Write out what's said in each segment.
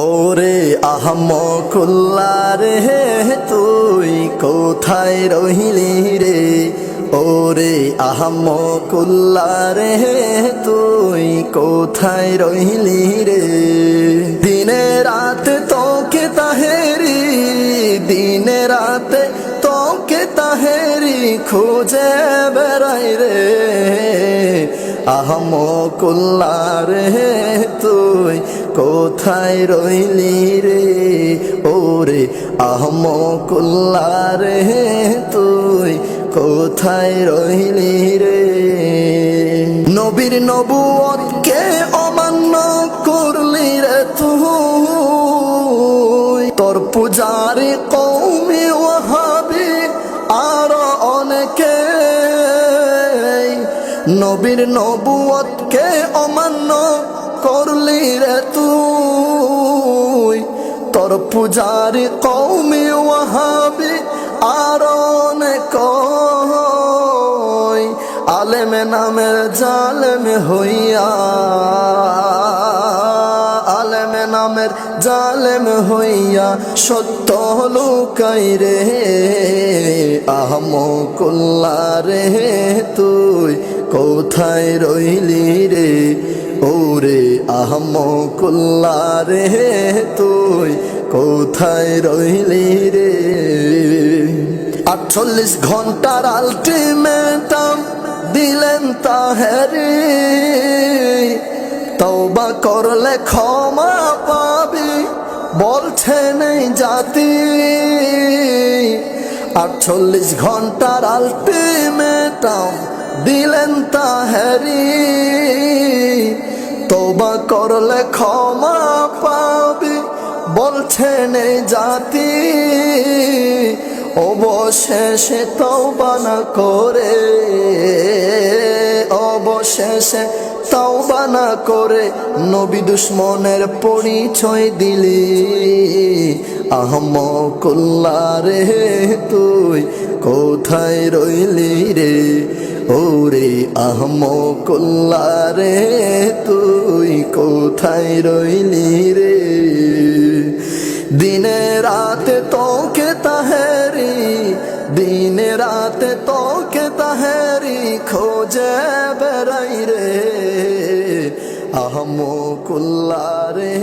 ওরে আহমকুল্লা রে তুই কোথায় রহিলি রে? ওরে আহমকুল্লা রে তুই কোথায় রহিলি রে? দিনে রাত তোকে তাহেরি, দিনে রাত তোকে তাহেরি খোঁজে বেড়াই রে। আহমকুল্লা রে তুই কোথায় রইলি রে? ওরে আহমকুল্লা রে, তুই কোথায় রইলি রে? নবীর নবুয়তকে অমান্য করলি রে তুই। তোর পূজারি কৌমি ওহাবি আর অনেকে। নবীর নবুয়তকে অমান্য করলি রে তুই? তোর পূজারি কৌমি ওয়াহাবি আর আলেমে নামের জালেমে হইয়া, আলেমে নামের জালেম হইয়া সত্য লুকাই রে। আহমকুল্লা রে তুই কোথায় রইলি রে? ওরে আহমকুল্লা রে, তুই কোথায় রইলি রে? আটচল্লিশ ঘণ্টার আলটিমেটাম দিলেন তাহেরি। তওবা করলে ক্ষমা পাবি বলছেন এই জাতি। আটচল্লিশ ঘণ্টার আলটিমেটাম দিলেন তাহেরি তোবা করলে ক্ষমা পাবি, বলছেন জাতি, অবশেষে তওবা না করে, অবশেষে তওবা না করে নবী দুশ্মনের পরিচয় দিলি। আহমকুল্লা রে, তুই কোথায় রইলি রে? ওরে আহমকুল্লা রে, তুই কোথায় রইলি রে? দিনে রাতে তোকে তাহেরি, দিনে রাতে তোকে তাহেরি খোঁজে বেড়াই রে। আহমকুল্লা রে,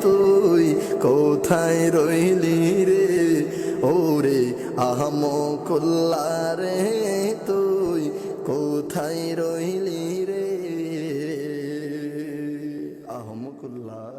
তুই কোথায় রইলি রে? ওরে আহমকুল্লা রে, তুই কোথায় রইলি রে? আহমকুল্লাহ।